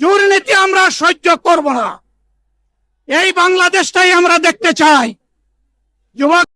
দুর্নীতি আমরা সহ্য করব না। এই বাংলাদেশটাই আমরা দেখতে চাই। যুবক